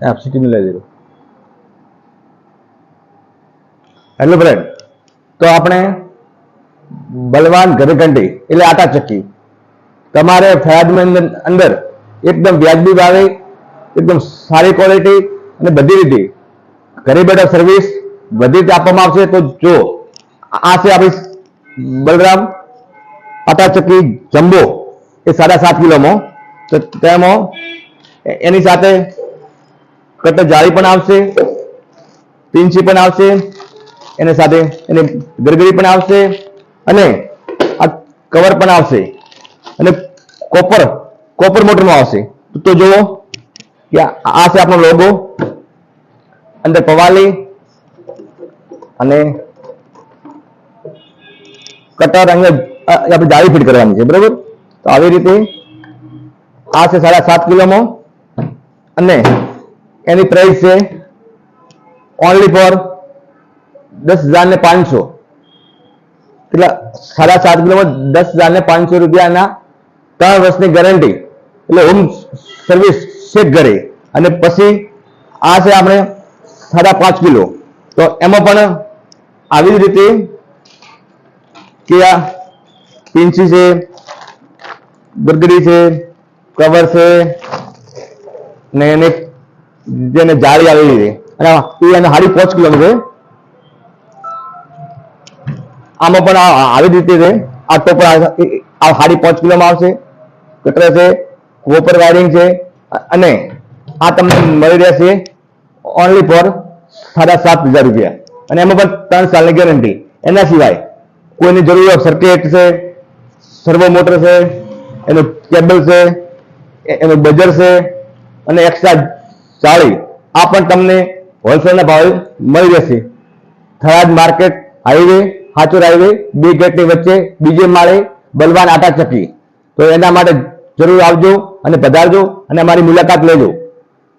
આપ city મિલાવી hello friend તો આપણે બલવાન ઘરઘંટી એટલે આટા ચક્કી તમારે ફરિયાદમાં અંદર- એકદમ વ્યાજબી ભાવે એકદમ સારી ક્વોલિટી અને બધી રીતે ઘરે બેઠા સર્વિસ બધી રીતે આપવામાં આવશે તો જો આ છે આપણી બલરામ ચક્કી જમ્બો એ સાડા સાત કિલોમાં તો તેમાં એની સાથે કટર જાળી પણ આવશે પિંચી પણ આવશે, એને સાથે એને ગરગરી પણ આવશે અને આ કવર પણ આવશે અને કોપર કોપર મોટરમાં આવશે. તો જુઓ કે આ છે આપણો લોગો અંદર પવાલી અને કટર અહીંયા આપણે જાળી ફીટ કરવાની છે, બરાબર? તો આવી રીતે આ છે સાડા સાત કિલોમાં અને એની પ્રાઇસ છે ઓનલી ફોર દસ હજાર ને પાંચસો. કેટલા સાડા સાત કિલોમાં દસ હજાર ને પાંચસો રૂપિયાના ત્રણ વર્ષની ગેરંટી એટલે હોમ સર્વિસ ચેક ઘરે અને પછી આ છે આપણે સાડા પાંચ કિલો. તો એમાં પણ આવી જ રીતે કે આ પિંચી છે ગરગડી છે કવર છે ને એને જેને જાળી આવેલી છે. અને એને હાડી પાંચ કિલો છે. આમાં પણ આવી રીતે છે. આ તો હાડી પાંચ કિલોમાં આવશે. કટર છે કોપર વાયરિંગ છે, અને આ તમને મળી રહેશે ઓનલી ફોર સાડા સાત હજાર રૂપિયા. અને એમાં પણ ત્રણ સાલની ગેરંટી એના સિવાય કોઈની જરૂર હોય સર્કિટ છે સર્વો મોટર છે, એનું કેબલ છે એનું બજર છે, અને એક્સ્ટ્રા જાળી આ પણ તમને હોલસેલના ભાવે મળી જશે. Tharad market highway, Sanchore highway, બે ગેટની વચ્ચે, બીજે માળે બલવાન આટા ચકી તો એના માટે જરૂર આવજો અને પધારજો અને અમારી મુલાકાત લેજો.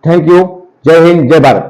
થેન્ક યુ જય હિન્દ, જય ભારત.